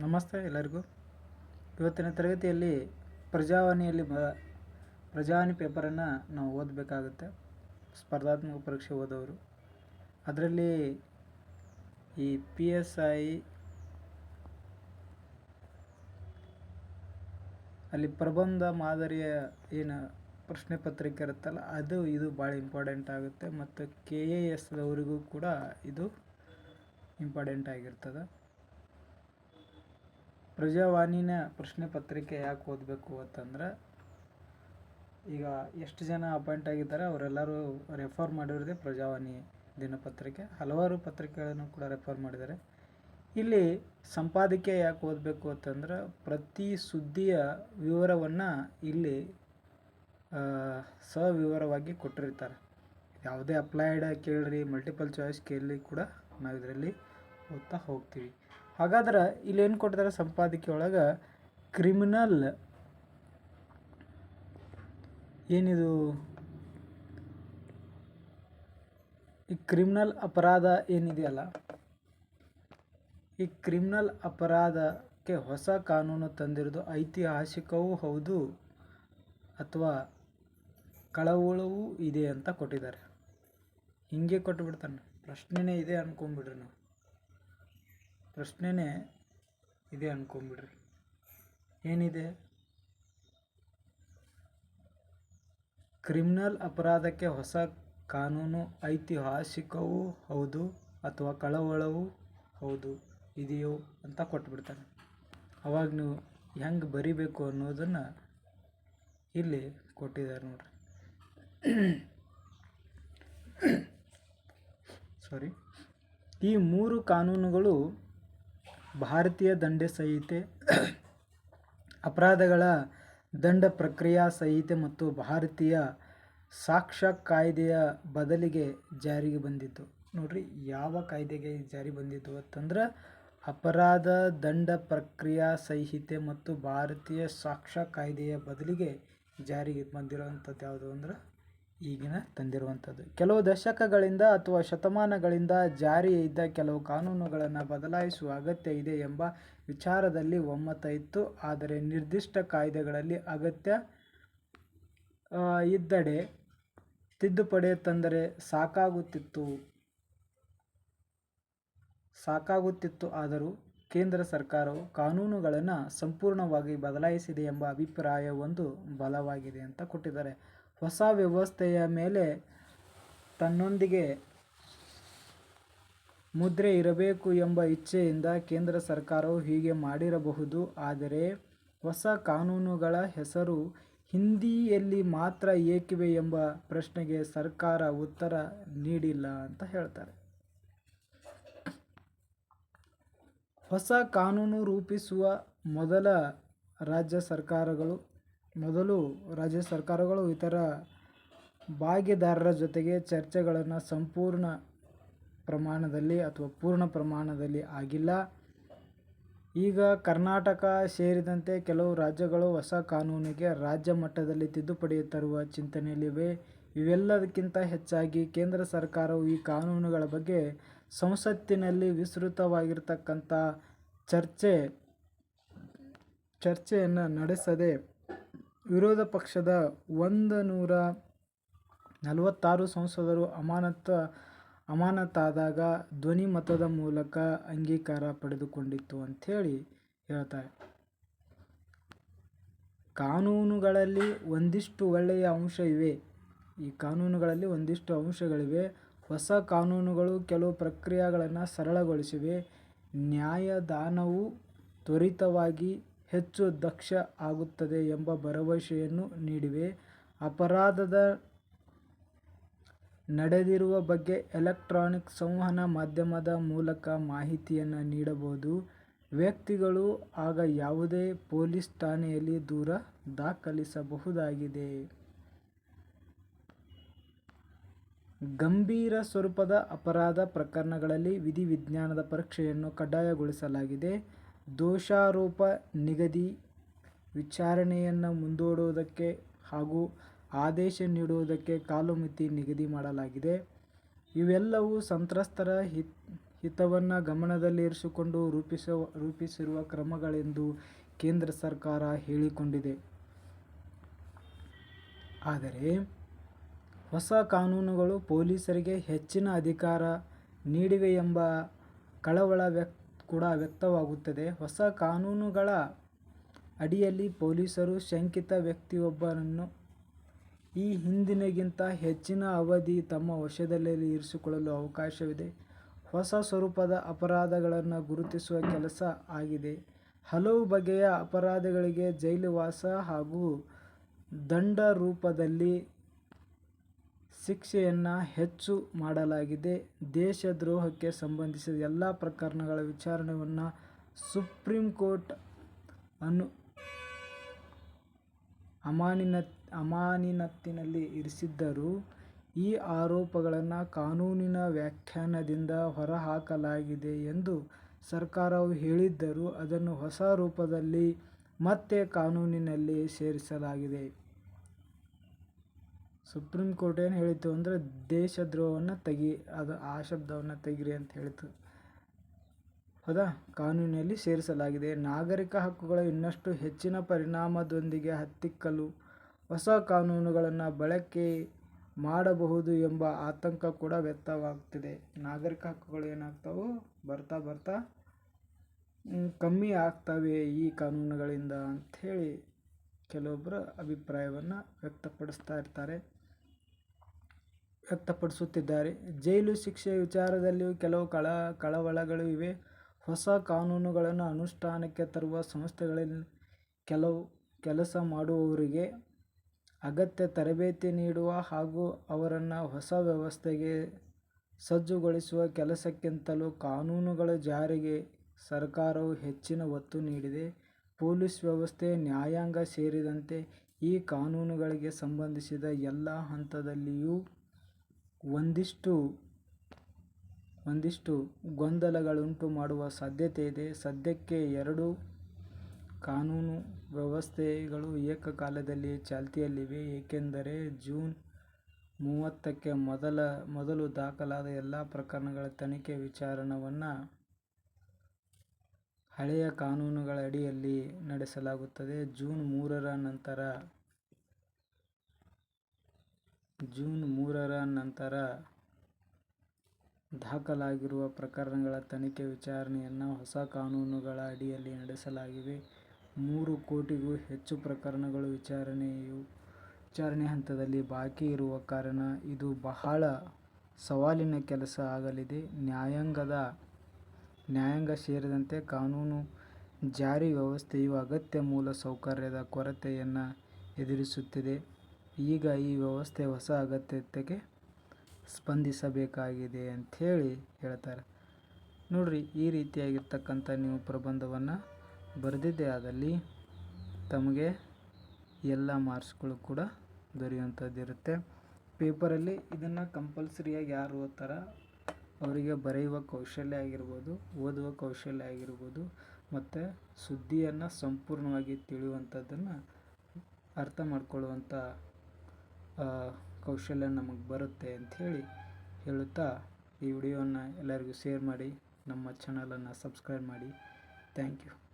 ನಮಸ್ತೆ ಎಲ್ಲರಿಗೂ. ಇವತ್ತಿನ ತರಗತಿಯಲ್ಲಿ ಪ್ರಜಾವಾಣಿಯಲ್ಲಿ ಬ, ಪ್ರಜಾವಾಣಿ ಪೇಪರನ್ನು ನಾವು ಓದಬೇಕಾಗುತ್ತೆ. ಸ್ಪರ್ಧಾತ್ಮಕ ಪರೀಕ್ಷೆ ಓದೋರು. ಅದರಲ್ಲಿ ಈ ಪಿ ಎಸ್ ಐ ಅಲ್ಲಿ ಪ್ರಬಂಧ ಮಾದರಿಯ ಏನು ಪ್ರಶ್ನೆ ಪತ್ರಿಕೆ ಇರುತ್ತಲ್ಲ, ಅದು ಇದು ಭಾಳ ಇಂಪಾರ್ಟೆಂಟ್ ಆಗುತ್ತೆ. ಮತ್ತು ಕೆ ಎ ಎಸ್ ಅವರಿಗೂ ಕೂಡ ಇದು ಇಂಪಾರ್ಟೆಂಟ್ ಆಗಿರ್ತದೆ. ಪ್ರಜಾವಾಣಿನ ಪ್ರಶ್ನೆ ಪತ್ರಿಕೆ ಯಾಕೆ ಓದಬೇಕು ಅಂತಂದ್ರೆ, ಈಗ ಎಷ್ಟು ಜನ ಅಪಾಯಿಂಟ್ ಆಗಿದ್ದಾರೆ ಅವರೆಲ್ಲರೂ ರೆಫರ್ ಮಾಡಿರೋದೇ ಪ್ರಜಾವಾಣಿ ದಿನಪತ್ರಿಕೆ. ಹಲವಾರು ಪತ್ರಿಕೆಗಳನ್ನು ಕೂಡ ರೆಫರ್ ಮಾಡಿದ್ದಾರೆ. ಇಲ್ಲಿ ಸಂಪಾದಕೀಯ ಯಾಕೆ ಓದಬೇಕು ಅಂತಂದ್ರೆ, ಪ್ರತಿ ಸುದ್ದಿಯ ವಿವರವನ್ನು ಇಲ್ಲಿ ಸವಿವರವಾಗಿ ಕೊಟ್ಟಿರ್ತಾರೆ. ಯಾವುದೇ ಅಪ್ಲೈಡ್ ಕೇಳ್ರಿ, ಮಲ್ಟಿಪಲ್ ಚಾಯ್ಸ್ ಕೇಳಲಿ ಕೂಡ ನಾವು ಇದರಲ್ಲಿ ಓದ್ತಾ ಹೋಗ್ತೀವಿ. ಹಾಗಾದ್ರೆ ಇಲ್ಲಿ ಏನು ಕೊಟ್ಟಿದ್ದಾರೆ ಸಂಪಾದಕೀಯ ಒಳಗೆ ಕ್ರಿಮಿನಲ್ ಏನಿದು? ಈ ಕ್ರಿಮಿನಲ್ ಅಪರಾಧ ಏನಿದೆಯಲ್ಲ? ಈ ಕ್ರಿಮಿನಲ್ ಅಪರಾಧಕ್ಕೆ ಹೊಸ ಕಾನೂನು ತಂದಿರೋದು ಐತಿಹಾಸಿಕವೂ ಹೌದು ಅಥವಾ ಕಳವಳವೂ ಇದೆ ಅಂತ ಕೊಟ್ಟಿದ್ದಾರೆ. ಹಿಂಗೆ ಕೊಟ್ಟುಬಿಡ್ತಾನೆ ಪ್ರಶ್ನೆನೇ ಇದೆ ಅಂದ್ಕೊಂಬಿಡ್ರಿ ನಾವು. ಪ್ರಶ್ನೆನೇ ಇದೆ ಅನ್ಕೊಂಬಿಡ್ರಿ. ಏನಿದೆ? ಕ್ರಿಮಿನಲ್ ಅಪರಾಧಕ್ಕೆ ಹೊಸ ಕಾನೂನು, ಐತಿಹಾಸಿಕವೂ ಹೌದು ಅಥವಾ ಕಳವಳವೂ ಹೌದು ಇದೆಯೋ ಅಂತ ಕೊಟ್ಬಿಡ್ತಾನೆ. ಅವಾಗ ನೀವು ಹೆಂಗೆ ಬರಿಬೇಕು ಅನ್ನೋದನ್ನು ಇಲ್ಲಿ ಕೊಟ್ಟಿದ್ದಾರೆ ನೋಡ್ರಿ. ಸಾರಿ ಈ ಮೂರು ಕಾನೂನುಗಳು ಭಾರತೀಯ ದಂಡ ಸಂಹಿತೆ, ಅಪರಾಧಗಳ ದಂಡ ಪ್ರಕ್ರಿಯಾ ಸಂಹಿತೆ ಮತ್ತು ಭಾರತೀಯ ಸಾಕ್ಷ್ಯ ಕಾಯ್ದೆಯ ಬದಲಿಗೆ ಜಾರಿಗೆ ಬಂದಿತ್ತು. ನೋಡ್ರಿ, ಯಾವ ಕಾಯ್ದೆಗೆ ಜಾರಿ ಬಂದಿತ್ತು ಅಂತಂದ್ರೆ, ಅಪರಾಧ ದಂಡ ಪ್ರಕ್ರಿಯಾ ಸಂಹಿತೆ ಮತ್ತು ಭಾರತೀಯ ಸಾಕ್ಷ್ಯ ಕಾಯ್ದೆಯ ಬದಲಿಗೆ ಜಾರಿಗೆ ಬಂದಿರುವಂಥದ್ದು ಯಾವುದು ಅಂದ್ರೆ ಈಗಿನ ತಂದಿರುವಂಥದ್ದು. ಕೆಲವು ದಶಕಗಳಿಂದ ಅಥವಾ ಶತಮಾನಗಳಿಂದ ಜಾರಿ ಇದ್ದ ಕೆಲವು ಕಾನೂನುಗಳನ್ನು ಬದಲಾಯಿಸುವ ಅಗತ್ಯ ಇದೆ ಎಂಬ ವಿಚಾರದಲ್ಲಿ ಒಮ್ಮತ ಇತ್ತು. ಆದರೆ ನಿರ್ದಿಷ್ಟ ಕಾಯ್ದೆಗಳಲ್ಲಿ ಅಗತ್ಯ ಇದ್ದಡೆ ತಿದ್ದುಪಡಿ ತಂದರೆ ಸಾಕಾಗುತ್ತಿತ್ತು. ಸಾಕಾಗುತ್ತಿತ್ತು. ಆದರೂ ಕೇಂದ್ರ ಸರ್ಕಾರವು ಕಾನೂನುಗಳನ್ನು ಸಂಪೂರ್ಣವಾಗಿ ಬದಲಾಯಿಸಿದೆ ಎಂಬ ಅಭಿಪ್ರಾಯವೊಂದು ಬಲವಾಗಿದೆ ಅಂತ ಕೊಟ್ಟಿದ್ದಾರೆ. ಹೊಸ ವ್ಯವಸ್ಥೆಯ ಮೇಲೆ ತನ್ನೊಂದಿಗೆ ಮುದ್ರೆ ಇರಬೇಕು ಎಂಬ ಇಚ್ಛೆಯಿಂದ ಕೇಂದ್ರ ಸರ್ಕಾರವು ಹೀಗೆ ಮಾಡಿರಬಹುದು. ಆದರೆ ಹೊಸ ಕಾನೂನುಗಳ ಹೆಸರು ಹಿಂದಿಯಲ್ಲಿ ಮಾತ್ರ ಏಕಿವೆ ಎಂಬ ಪ್ರಶ್ನೆಗೆ ಸರ್ಕಾರ ಉತ್ತರ ನೀಡಿಲ್ಲ ಅಂತ ಹೇಳ್ತಾರೆ. ಹೊಸ ಕಾನೂನು ರೂಪಿಸುವ ಮೊದಲ ರಾಜ್ಯ ಸರ್ಕಾರಗಳು ಮೊದಲು ರಾಜ್ಯ ಸರ್ಕಾರಗಳು ಇತರ ಭಾಗಿದಾರರ ಜೊತೆಗೆ ಚರ್ಚೆಗಳನ್ನು ಸಂಪೂರ್ಣ ಪ್ರಮಾಣದಲ್ಲಿ ಅಥವಾ ಪೂರ್ಣ ಪ್ರಮಾಣದಲ್ಲಿ ಆಗಿಲ್ಲ. ಈಗ ಕರ್ನಾಟಕ ಸೇರಿದಂತೆ ಕೆಲವು ರಾಜ್ಯಗಳು ಹೊಸ ಕಾನೂನಿಗೆ ರಾಜ್ಯ ಮಟ್ಟದಲ್ಲಿ ತಿದ್ದುಪಡಿ ತರುವ ಚಿಂತನೆಯಲ್ಲಿವೆ. ಇವೆಲ್ಲದಕ್ಕಿಂತ ಹೆಚ್ಚಾಗಿ ಕೇಂದ್ರ ಸರ್ಕಾರವು ಈ ಕಾನೂನುಗಳ ಬಗ್ಗೆ ಸಂಸತ್ತಿನಲ್ಲಿ ವಿಸ್ತೃತವಾಗಿರ್ತಕ್ಕಂಥ ಚರ್ಚೆ, ಚರ್ಚೆಯನ್ನು ನಡೆಸದೆ ವಿರೋಧ ಪಕ್ಷದ ಒಂದು ನೂರ ನಲವತ್ತಾರು ಸಂಸದರು ಅಮಾನತ, ಅಮಾನತಾದಾಗ ಧ್ವನಿ ಮತದ ಮೂಲಕ ಅಂಗೀಕಾರ ಪಡೆದುಕೊಂಡಿತ್ತು ಅಂಥೇಳಿ ಹೇಳ್ತಾರೆ. ಕಾನೂನುಗಳಲ್ಲಿ ಒಂದಿಷ್ಟು ಒಳ್ಳೆಯ ಅಂಶ ಇವೆ. ಈ ಕಾನೂನುಗಳಲ್ಲಿ ಒಂದಿಷ್ಟು ಅಂಶಗಳಿವೆ. ಹೊಸ ಕಾನೂನುಗಳು ಕೆಲವು ಪ್ರಕ್ರಿಯೆಗಳನ್ನು ಸರಳಗೊಳಿಸಿವೆ. ನ್ಯಾಯದಾನವು ತ್ವರಿತವಾಗಿ ಹೆಚ್ಚು ದಕ್ಷ ಆಗುತ್ತದೆ ಎಂಬ ಭರವಸೆಯನ್ನು ನೀಡಿವೆ. ಅಪರಾಧದ ನಡೆದಿರುವ ಬಗ್ಗೆ ಎಲೆಕ್ಟ್ರಾನಿಕ್ ಸಂವಹನ ಮಾಧ್ಯಮದ ಮೂಲಕ ಮಾಹಿತಿಯನ್ನು ನೀಡಬಹುದು. ವ್ಯಕ್ತಿಗಳು ಆಗ ಯಾವುದೇ ಪೊಲೀಸ್ ಠಾಣೆಯಲ್ಲಿ ದೂರ ದಾಖಲಿಸಬಹುದಾಗಿದೆ. ಗಂಭೀರ ಸ್ವರೂಪದ ಅಪರಾಧ ಪ್ರಕರಣಗಳಲ್ಲಿ ವಿಧಿವಿಜ್ಞಾನದ ಪರೀಕ್ಷೆಯನ್ನು ಕಡ್ಡಾಯಗೊಳಿಸಲಾಗಿದೆ. ದೋಷಾರೋಪ ನಿಗದಿ ವಿಚಾರಣೆಯನ್ನು ಮುಂದೂಡುವುದಕ್ಕೆ ಹಾಗೂ ಆದೇಶ ನೀಡುವುದಕ್ಕೆ ಕಾಲಮಿತಿ ನಿಗದಿ ಮಾಡಲಾಗಿದೆ ಇವೆಲ್ಲವೂ ಸಂತ್ರಸ್ತರ ಹಿತ್, ಹಿತವನ್ನು ಗಮನದಲ್ಲಿರಿಸಿಕೊಂಡು ರೂಪಿಸಿರುವ ಕ್ರಮಗಳೆಂದು ಕೇಂದ್ರ ಸರ್ಕಾರ ಹೇಳಿಕೊಂಡಿದೆ. ಆದರೆ ಹೊಸ ಕಾನೂನುಗಳು ಪೊಲೀಸರಿಗೆ ಹೆಚ್ಚಿನ ಅಧಿಕಾರ ನೀಡಿವೆ ಎಂಬ ಕಳವಳ ಕೂಡ ವ್ಯಕ್ತವಾಗುತ್ತದೆ ಹೊಸ ಕಾನೂನುಗಳ ಅಡಿಯಲ್ಲಿ ಪೊಲೀಸರು ಶಂಕಿತ ವ್ಯಕ್ತಿಯೊಬ್ಬರನ್ನು ಈ ಹಿಂದಿನಗಿಂತ ಹೆಚ್ಚಿನ ಅವಧಿ ತಮ್ಮ ವಶದಲ್ಲಿ ಇರಿಸಿಕೊಳ್ಳಲು ಅವಕಾಶವಿದೆ. ಹೊಸ ಸ್ವರೂಪದ ಅಪರಾಧಗಳನ್ನು ಗುರುತಿಸುವ ಕೆಲಸ ಆಗಿದೆ. ಹಲವು ಬಗೆಯ ಅಪರಾಧಗಳಿಗೆ ಜೈಲುವಾಸ ಹಾಗೂ ದಂಡರೂಪದಲ್ಲಿ ಶಿಕ್ಷೆಯನ್ನು ಹೆಚ್ಚು ಮಾಡಲಾಗಿದೆ. ದೇಶದ್ರೋಹಕ್ಕೆ ಸಂಬಂಧಿಸಿದ ಎಲ್ಲ ಪ್ರಕರಣಗಳ ವಿಚಾರಣೆಯನ್ನು ಸುಪ್ರೀಂ ಕೋರ್ಟ್ ಅಮಾನಿನ ಅಮಾನಿನತ್ತಿನಲ್ಲಿ ಇರಿಸಿದ್ದರೂ ಈ ಆರೋಪಗಳನ್ನು ಕಾನೂನಿನ ವ್ಯಾಖ್ಯಾನದಿಂದ ಹೊರಹಾಕಲಾಗಿದೆ ಎಂದು ಸರ್ಕಾರವು ಹೇಳಿದ್ದರೂ ಅದನ್ನು ಹೊಸ ರೂಪದಲ್ಲಿ ಮತ್ತೆ ಕಾನೂನಿನಲ್ಲಿ ಸೇರಿಸಲಾಗಿದೆ. ಸುಪ್ರೀಂಕೋರ್ಟ್ ಏನು ಹೇಳಿತು ಅಂದರೆ ದೇಶದ್ರೋಹವನ್ನು ತೆಗಿ, ಅದು ಆ ಶಬ್ದವನ್ನು ತೆಗಿರಿ ಅಂತ ಹೇಳಿತು. ಹೌದಾ ಕಾನೂನಿನಲ್ಲಿ ಸೇರಿಸಲಾಗಿದೆ. ನಾಗರಿಕ ಹಕ್ಕುಗಳ ಇನ್ನಷ್ಟು ಹೆಚ್ಚಿನ ಪರಿಣಾಮದೊಂದಿಗೆ ಹತ್ತಿಕ್ಕಲು ಹೊಸ ಕಾನೂನುಗಳನ್ನು ಬಳಕೆ ಮಾಡಬಹುದು ಎಂಬ ಆತಂಕ ಕೂಡ ವ್ಯಕ್ತವಾಗ್ತಿದೆ. ನಾಗರಿಕ ಹಕ್ಕುಗಳು ಏನಾಗ್ತಾವು ಬರ್ತಾ ಬರ್ತಾ ಕಮ್ಮಿ ಆಗ್ತವೆ ಈ ಕಾನೂನುಗಳಿಂದ ಅಂಥೇಳಿ ಕೆಲವೊಬ್ಬರು ಅಭಿಪ್ರಾಯವನ್ನು ವ್ಯಕ್ತಪಡಿಸ್ತಾ ಇರ್ತಾರೆ, ವ್ಯಕ್ತಪಡಿಸುತ್ತಿದ್ದಾರೆ. ಜೈಲು ಶಿಕ್ಷೆ ವಿಚಾರದಲ್ಲಿಯೂ ಕೆಲವು ಕಳ, ಕಳವಳಗಳು ಇವೆ. ಹೊಸ ಕಾನೂನುಗಳನ್ನು ಅನುಷ್ಠಾನಕ್ಕೆ ತರುವ ಸಂಸ್ಥೆಗಳಲ್ಲಿ ಕೆಲವು ಕೆಲಸ ಮಾಡುವವರಿಗೆ ಅಗತ್ಯ ತರಬೇತಿ ನೀಡುವ ಹಾಗೂ ಅವರನ್ನು ಹೊಸ ವ್ಯವಸ್ಥೆಗೆ ಸಜ್ಜುಗೊಳಿಸುವ ಕೆಲಸಕ್ಕಿಂತಲೂ ಕಾನೂನುಗಳ ಜಾರಿಗೆ ಸರ್ಕಾರವು ಹೆಚ್ಚಿನ ಒತ್ತು ನೀಡಿದೆ. ಪೊಲೀಸ್ ವ್ಯವಸ್ಥೆ, ನ್ಯಾಯಾಂಗ ಸೇರಿದಂತೆ ಈ ಕಾನೂನುಗಳಿಗೆ ಸಂಬಂಧಿಸಿದ ಎಲ್ಲ ಹಂತದಲ್ಲಿಯೂ ಒಂದಿಷ್ಟು ಒಂದಿಷ್ಟು ಗೊಂದಲಗಳುಂಟು ಮಾಡುವ ಸಾಧ್ಯತೆ ಇದೆ ಸದ್ಯಕ್ಕೆ ಎರಡೂ ಕಾನೂನು ವ್ಯವಸ್ಥೆಗಳು ಏಕಕಾಲದಲ್ಲಿ ಚಾಲ್ತಿಯಲ್ಲಿವೆ. ಏಕೆಂದರೆ ಜೂನ್ ಮೂವತ್ತಕ್ಕೆ ಮೊದಲು ದಾಖಲಾದ ಎಲ್ಲ ಪ್ರಕರಣಗಳ ತನಿಖೆ, ವಿಚಾರಣೆಯನ್ನು ಹಳೆಯ ಕಾನೂನುಗಳ ಅಡಿಯಲ್ಲಿ ನಡೆಸಲಾಗುತ್ತದೆ. ಜೂನ್ ಮೂರರ ನಂತರ ಜೂನ್ ಮೂರರ ನಂತರ ದಾಖಲಾಗಿರುವ ಪ್ರಕರಣಗಳ ತನಿಖೆ, ವಿಚಾರಣೆಯನ್ನು ಹೊಸ ಕಾನೂನುಗಳ ಅಡಿಯಲ್ಲಿ ನಡೆಸಲಾಗಿವೆ ಮೂರು ಕೋಟಿಗೂ ಹೆಚ್ಚು ಪ್ರಕರಣಗಳು ವಿಚಾರಣೆ ಹಂತದಲ್ಲಿ ಬಾಕಿ ಇರುವ ಕಾರಣ ಇದು ಬಹಳ ಸವಾಲಿನ ಕೆಲಸ ಆಗಲಿದೆ. ನ್ಯಾಯಾಂಗ ಸೇರಿದಂತೆ ಕಾನೂನು ಜಾರಿ ವ್ಯವಸ್ಥೆಯು ಅಗತ್ಯ ಮೂಲ ಸೌಕರ್ಯದ ಕೊರತೆಯನ್ನು ಎದುರಿಸುತ್ತಿದೆ. ಈಗ ಈ ವ್ಯವಸ್ಥೆ ಹೊಸ ಅಗತ್ಯತೆಗೆ ಸ್ಪಂದಿಸಬೇಕಾಗಿದೆ ಅಂಥೇಳಿ ಹೇಳ್ತಾರೆ. ನೋಡ್ರಿ, ಈ ರೀತಿಯಾಗಿರ್ತಕ್ಕಂಥ ನೀವು ಪ್ರಬಂಧವನ್ನು ಬರೆದಿದ್ದೇ ಆದಲ್ಲಿ ತಮಗೆ ಎಲ್ಲ ಮಾರ್ಕ್ಸ್ಗಳು ಕೂಡ ದೊರೆಯುವಂಥದ್ದಿರುತ್ತೆ. ಪೇಪರಲ್ಲಿ ಇದನ್ನು ಕಂಪಲ್ಸರಿಯಾಗಿ ಯಾರು ಓದ್ತಾರೋ ಅವರಿಗೆ ಬರೆಯುವ ಕೌಶಲ್ಯ ಆಗಿರ್ಬೋದು, ಓದುವ ಕೌಶಲ್ಯ ಆಗಿರ್ಬೋದು ಮತ್ತು ಸುದ್ದಿಯನ್ನು ಸಂಪೂರ್ಣವಾಗಿ ತಿಳಿಯುವಂಥದ್ದನ್ನು ಅರ್ಥ ಮಾಡ್ಕೊಳ್ಳುವಂಥ ಕೌಶಲ್ಯ ನಮಗೆ ಬರುತ್ತೆ ಅಂಥೇಳಿ ಹೇಳುತ್ತಾ ಈ ವಿಡಿಯೋವನ್ನು ಎಲ್ಲರಿಗೂ ಶೇರ್ ಮಾಡಿ ನಮ್ಮ ಚಾನಲನ್ನು ಸಬ್ಸ್ಕ್ರೈಬ್ ಮಾಡಿ. Thank you